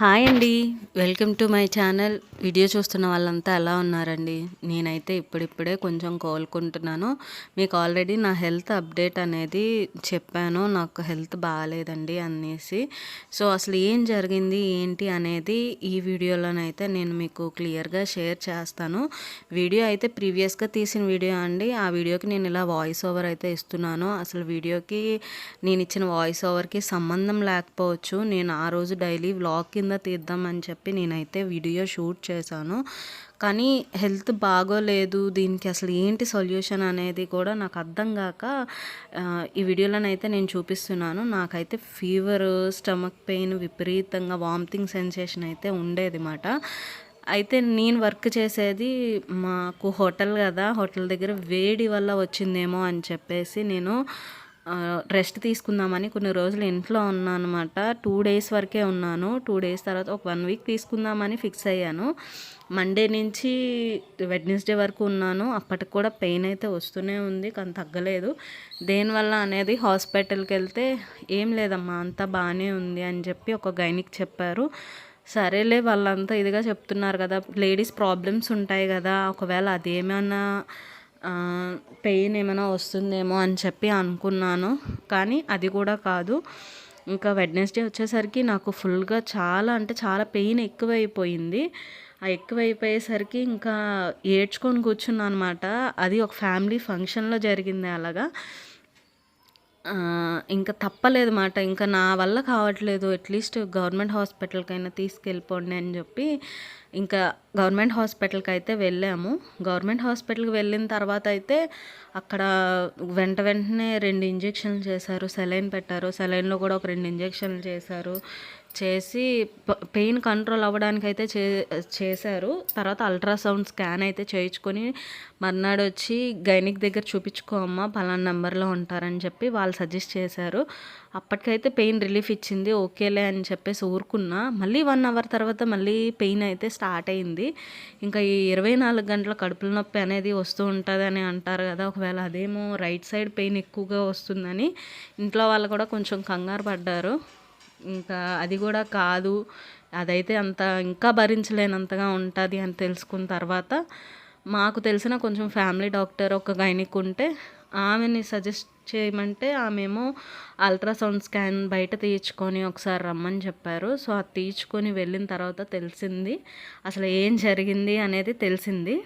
Hi అండి. Welcome to my channel. Video చూస్తున్న వాళ్ళంతా ఎలా ఉన్నారండి? నేనైతే ఇప్పుడిప్పుడే కొంచెం కోలుకుంటున్నాను. మీకు ఆల్రెడీ నా హెల్త్ అప్డేట్ అనేది చెప్పాను. నాకు హెల్త్ బాగాలేదండి అనేసి. సో అసలు ఏం జరిగింది ఏంటి అనేది ఈ వీడియోలోనైతే నేను మీకు క్లియర్గా షేర్ చేస్తాను. వీడియో అయితే ప్రీవియస్గా తీసిన వీడియో అండి. ఆ వీడియోకి నేను ఇలా వాయిస్ ఓవర్ అయితే ఇస్తున్నాను. అసలు వీడియోకి నేను ఇచ్చిన వాయిస్ ఓవర్కి సంబంధం లేకపోవచ్చు. నేను ఆ రోజు డైలీ వ్లాగ్ కింద తీద్దామని చెప్పి నేనైతే వీడియో షూట్ చేశాను. కానీ హెల్త్ బాగోలేదు. దీనికి అసలు ఏంటి సొల్యూషన్ అనేది కూడా నాకు అర్థం కాక ఈ వీడియోలోనైతే నేను చూపిస్తున్నాను. నాకైతే ఫీవర్ స్టమక్ పెయిన్ విపరీతంగా వామిటింగ్ సెన్సేషన్ అయితే ఉండేది మాట అయితే నేను వర్క్ చేసేది మాకు హోటల్ కదా. హోటల్ దగ్గర వేడి వల్ల వచ్చిందేమో అని చెప్పేసి నేను రెస్ట్ తీసుకుందామని కొన్ని రోజులు ఇంట్లో ఉన్నాను అనమాట టూ డేస్ వరకే ఉన్నాను. టూ డేస్ తర్వాత ఒక వన్ వీక్ తీసుకుందామని ఫిక్స్ అయ్యాను. మండే నుంచి వెడ్నెస్డే వరకు ఉన్నాను. అప్పటికి కూడా పెయిన్ అయితే వస్తూనే ఉంది కానీ తగ్గలేదు. దేనివల్ల అనేది హాస్పిటల్కి వెళ్తే ఏం లేదమ్మా అంతా బాగానే ఉంది అని చెప్పి ఒక గైనిక్ చెప్పారు. సరేలే వాళ్ళంతా ఇదిగా చెప్తున్నారు కదా లేడీస్ ప్రాబ్లమ్స్ ఉంటాయి కదా ఒకవేళ అదేమైనా పెయిన్ ఏమైనా వస్తుందేమో అని చెప్పి అనుకున్నాను. కానీ అది కూడా కాదు. ఇంకా వెడ్నెస్డే వచ్చేసరికి నాకు ఫుల్గా చాలా అంటే చాలా పెయిన్ ఎక్కువైపోయింది. ఆ ఎక్కువైపోయేసరికి ఇంకా ఏడ్చుకొని కూర్చున్నాను అనమాట అది ఒక ఫ్యామిలీ ఫంక్షన్లో జరిగింది అలాగా. ఇంకా తప్పలేదు మాట. ఇంకా నా వల్ల కావట్లేదు. అట్లీస్ట్ గవర్నమెంట్ హాస్పిటల్కైనా తీసుకెళ్ళిపోండి అని చెప్పి ఇంకా గవర్నమెంట్ హాస్పిటల్కి అయితే వెళ్ళాము. గవర్నమెంట్ హాస్పిటల్కి వెళ్ళిన తర్వాత అయితే అక్కడ వెంట వెంటనే రెండు ఇంజక్షన్లు చేశారు. సెలైన్ పెట్టారు. సెలైన్లో కూడా ఒక రెండు ఇంజక్షన్లు చేశారు. చేసి పెయిన్ కంట్రోల్ అవ్వడానికి అయితే చే చేశారు. తర్వాత అల్ట్రాసౌండ్ స్కాన్ అయితే చేయించుకొని మర్నాడు వచ్చి గైనిక్ దగ్గర చూపించుకో అమ్మ పలానా నెంబర్లో ఉంటారని చెప్పి వాళ్ళు సజెస్ట్ చేశారు. అప్పటికైతే పెయిన్ రిలీఫ్ ఇచ్చింది ఓకేలే అని చెప్పేసి ఊరుకున్నా. మళ్ళీ వన్ అవర్ తర్వాత మళ్ళీ పెయిన్ అయితే స్టార్ట్ అయింది. ఇంకా ఈ ఇరవై నాలుగు గంటల కడుపుల నొప్పి అనేది వస్తూ ఉంటుంది అని అంటారు కదా ఒకవేళ అదేమో రైట్ సైడ్ పెయిన్ ఎక్కువగా వస్తుందని ఇంట్లో వాళ్ళు కూడా కొంచెం కంగారు పడ్డారు. ఇంకా అది కూడా కాదు. అదైతే అంత ఇంకా భరించలేనంతగా ఉంటుంది అని తెలుసుకున్న తర్వాత మాకు తెలిసిన కొంచెం ఫ్యామిలీ డాక్టర్ ఒక గైనిక్ ఉంటే ఆమెని సజెస్ట్ చేయమంటే ఆమెమో అల్ట్రాసౌండ్ స్కాన్ బయట తీయించుకొని ఒకసారి రమ్మని చెప్పారు. సో అది తీయించుకొని వెళ్ళిన తర్వాత తెలిసింది. అసలు ఏం జరిగింది అనేది తెలిసింది.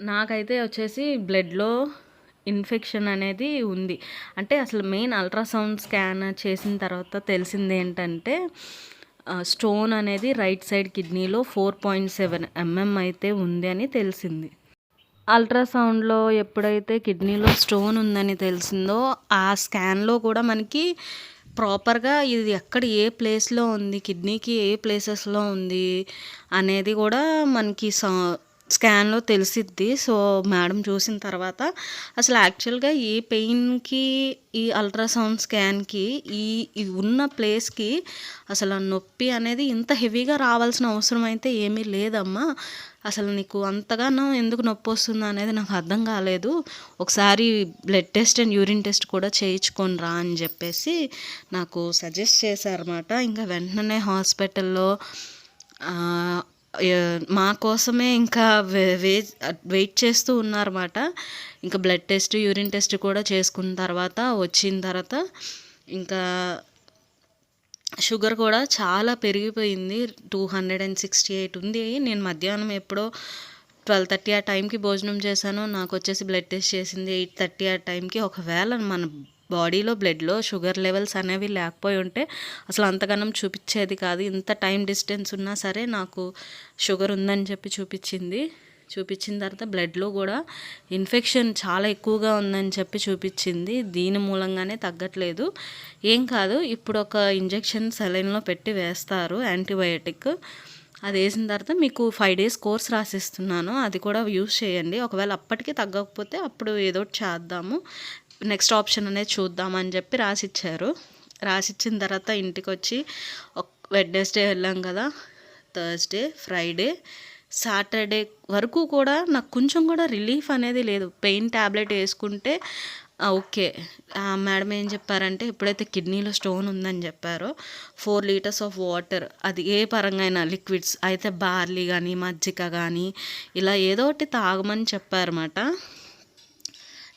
నాకైతే వచ్చేసి బ్లడ్లో ఇన్ఫెక్షన్ అనేది ఉంది. అంటే అసలు మెయిన్ అల్ట్రాసౌండ్ స్కాన్ చేసిన తర్వాత తెలిసింది ఏంటంటే స్టోన్ అనేది రైట్ సైడ్ కిడ్నీలో ఫోర్ పాయింట్ సెవెన్ ఎంఎం అయితే ఉంది అని తెలిసింది. అల్ట్రాసౌండ్లో ఎప్పుడైతే కిడ్నీలో స్టోన్ ఉందని తెలిసిందో ఆ స్కాన్లో కూడా మనకి ప్రాపర్గా ఇది ఎక్కడ ఏ ప్లేస్లో ఉంది కిడ్నీకి ఏ ప్లేసెస్లో ఉంది అనేది కూడా మనకి సా స్కాన్లో తెలిసిద్ది. సో మేడం చూసిన తర్వాత అసలు యాక్చువల్గా ఈ పెయిన్కి ఈ అల్ట్రాసౌండ్ స్కాన్కి ఈ ఉన్న ప్లేస్కి అసలు నొప్పి అనేది ఇంత హెవీగా రావాల్సిన అవసరం అయితే ఏమీ లేదమ్మా. అసలు నీకు అంతగానో ఎందుకు నొప్పి వస్తుందో అనేది నాకు అర్థం కాలేదు. ఒకసారి blood test and urine test కూడా చేయించుకొని రా అని చెప్పేసి నాకు సజెస్ట్ చేశారన్నమాట. ఇంకా వెంటనే హాస్పిటల్లో మా కోసమే ఇంకా వే వెయిట్ చేస్తూ ఉన్నారన్నమాట. ఇంకా బ్లడ్ టెస్ట్ యూరిన్ టెస్ట్ కూడా చేసుకున్న తర్వాత వచ్చిన తర్వాత ఇంకా షుగర్ కూడా చాలా పెరిగిపోయింది. Two hundred and sixty eight ఉంది. నేను మధ్యాహ్నం ఎప్పుడో ట్వెల్వ్ థర్టీ ఆ టైంకి భోజనం చేశాను. నాకు వచ్చేసి బ్లడ్ టెస్ట్ చేసింది ఎయిట్ థర్టీ ఆ టైంకి. ఒకవేళ మన బాడీలో బ్లడ్లో షుగర్ లెవెల్స్ అనేవి లేకపోయి ఉంటే అసలు అంతగానం చూపించేది కాదు. ఇంత టైం డిస్టెన్స్ ఉన్నా సరే నాకు షుగర్ ఉందని చెప్పి చూపించింది. చూపించిన తర్వాత బ్లడ్లో కూడా ఇన్ఫెక్షన్ చాలా ఎక్కువగా ఉందని చెప్పి చూపించింది. దీని మూలంగానే తగ్గట్లేదు. ఏం కాదు ఇప్పుడు ఒక ఇంజెక్షన్ సెలైన్లో పెట్టి వేస్తారు యాంటీబయోటిక్. అది వేసిన తర్వాత మీకు ఫైవ్ డేస్ కోర్స్ రాసిస్తున్నాను. అది కూడా యూస్ చేయండి. ఒకవేళ అప్పటికి తగ్గకపోతే అప్పుడు ఏదో చేద్దాము. నెక్స్ట్ ఆప్షన్ అనేది చూద్దామని చెప్పి రాసిచ్చారు రాసిచ్చిన తర్వాత ఇంటికి వచ్చి వెడ్నెస్డే వెళ్ళాం కదా థర్స్డే ఫ్రైడే సాటర్డే వరకు కూడా నాకు కొంచెం కూడా రిలీఫ్ అనేది లేదు పెయిన్ ట్యాబ్లెట్ వేసుకుంటే ఓకే. మేడం ఏం చెప్పారంటే, ఎప్పుడైతే కిడ్నీలో స్టోన్ ఉందని చెప్పారో, ఫోర్ లీటర్స్ ఆఫ్ వాటర్ అది ఏ పరంగా అయినా లిక్విడ్స్ అయితే బార్లీ కానీ మజ్జిగ కానీ ఇలా ఏదో ఒకటి తాగమని చెప్పారన్నమాట.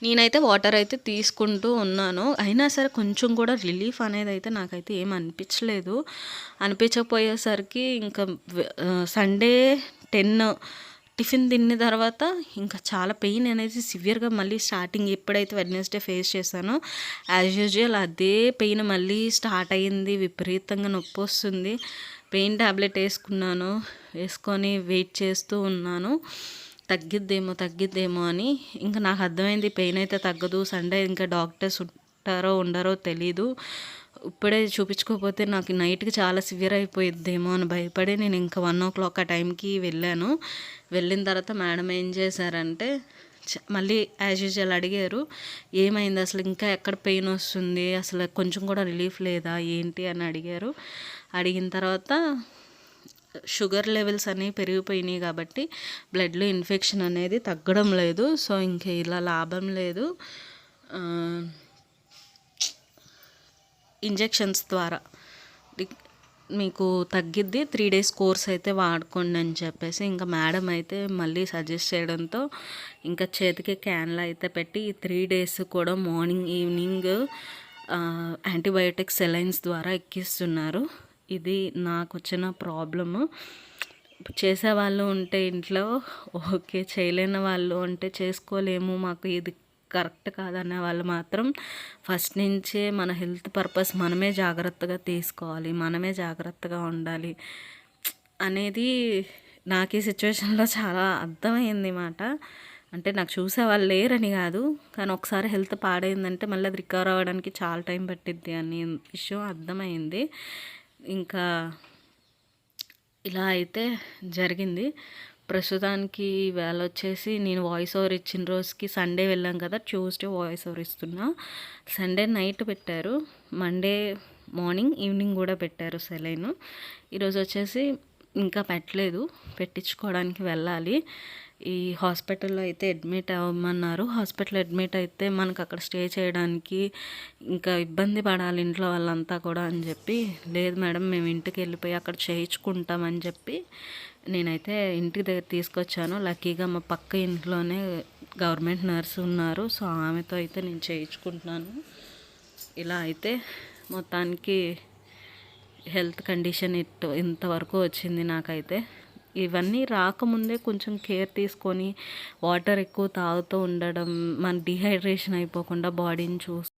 నేనైతే వాటర్ అయితే తీసుకుంటూ ఉన్నాను. అయినా సరే కొంచెం కూడా రిలీఫ్ అనేది అయితే నాకైతే ఏం అనిపించలేదు. అనిపించకపోయేసరికి ఇంకా సండే 10 టిఫిన్ తిన్న తర్వాత ఇంకా చాలా పెయిన్ అనేది సివియర్‌గా మళ్ళీ స్టార్టింగ్ ఎప్పుడైతే వెడ్నెస్‌డే ఫేస్ చేశానో, యాజ్ యూజువల్ అదే పెయిన్ మళ్ళీ స్టార్ట్ అయ్యింది. విపరీతంగా నొప్పి వస్తుంది పెయిన్ టాబ్లెట్ వేసుకున్నాను వేసుకొని వెయిట్ చేస్తూ ఉన్నాను. తగ్గిద్దేమో, తగ్గిద్దేమో అని. ఇంకా నాకు అర్థమైంది పెయిన్ అయితే తగ్గదు. సండే ఇంకా డాక్టర్స్ ఉంటారో, ఉండరో తెలీదు. ఇప్పుడే చూపించుకోకపోతే నాకు నైట్‌కి చాలా సివియర్ అయిపోయిద్దేమో అని భయపడి నేను ఇంకా 1:00 ఆ టైంకి వెళ్ళాను. వెళ్ళిన తర్వాత మేడం ఏం చేశారంటే, చ మళ్ళీ యాజ్ యూజువల్ అడిగారు. "ఏమైంది అసలు ఇంకా ఎక్కడ పెయిన్ వస్తుంది? అసలు కొంచెం కూడా రిలీఫ్ లేదా? ఏంటి?" అని అడిగారు. అడిగిన తర్వాత షుగర్ లెవెల్స్ అనేవి పెరిగిపోయినాయి కాబట్టి బ్లడ్‌లో ఇన్ఫెక్షన్ అనేది తగ్గడం లేదు. సో, ఇంక ఇలా లాభం లేదు. ఇంజెక్షన్స్ ద్వారా మీకు తగ్గిద్ది. త్రీ డేస్ కోర్స్ అయితే వాడుకోండి అని చెప్పేసి ఇంకా మేడం అయితే మళ్ళీ సజెస్ట్ చేయడంతో ఇంకా చేతికి క్యాన్లు అయితే పెట్టి ఈ త్రీ డేస్ కూడా మార్నింగ్, ఈవినింగ్ యాంటీబయోటిక్ సెలైన్స్ ద్వారా ఎక్కిస్తున్నారు. ఇది నాకు వచ్చిన ప్రాబ్లము. చేసేవాళ్ళు ఉంటే ఇంట్లో ఓకే. చేయలేని వాళ్ళు అంటే చేసుకోలేము. మాకు ఇది కరెక్ట్ కాదనే వాళ్ళు మాత్రం ఫస్ట్ నుంచే మన హెల్త్ పర్పస్ మనమే జాగ్రత్తగా తీసుకోవాలి. మనమే జాగ్రత్తగా ఉండాలి. అనేది నాకు ఈ సిచ్యువేషన్లో చాలా అర్థమైంది మాట. అంటే నాకు చూసే వాళ్ళు లేరని కాదు. కానీ ఒకసారి హెల్త్ పాడైందంటే మళ్ళీ అది రికవర్ అవ్వడానికి చాలా టైం పట్టిద్ది అనే విషయం అర్థమైంది. ఇంకా ఇలా అయితే జరిగింది. ప్రస్తుతానికి వేళ వచ్చేసి నేను వాయిస్ ఓవర్ ఇచ్చిన రోజుకి సండే వెళ్ళాం కదా! ట్యూస్‌డే వాయిస్ ఓవర్ ఇస్తున్నా. సండే నైట్ పెట్టారు. మండే మార్నింగ్, ఈవినింగ్ కూడా పెట్టారు సెలైన్. ఈరోజు వచ్చేసి ఇంకా పెట్టలేదు. పెట్టించుకోవడానికి వెళ్ళాలి. ఈ హాస్పిటల్‌లో అయితే అడ్మిట్ అవ్వమన్నారు. హాస్పిటల్‌లో అడ్మిట్ అయితే మనకు అక్కడ స్టే చేయడానికి ఇంకా ఇబ్బంది పడాలి ఇంట్లో వాళ్ళంతా కూడా అని చెప్పి, లేదు మేడం మేము ఇంటికి వెళ్ళిపోయి అక్కడ చేయించుకుంటాం అని చెప్పి నేనైతే ఇంటి దగ్గర తీసుకొచ్చాను. లక్కీగా మా పక్క ఇంట్లోనే గవర్నమెంట్ నర్స్ ఉన్నారు. సో, ఆమెతో అయితే నేను చేయించుకుంటున్నాను. ఇలా అయితే మొత్తానికి హెల్త్ కండిషన్ ఇట్ ఇంతవరకు వచ్చింది నాకైతే. ఇవన్నీ రాకముందే కొంచెం కేర్ తీసుకొని వాటర్ ఎక్కువ తాగుతూ ఉండడం, మన డిహైడ్రేషన్ అయిపోకుండా బాడీని చూస్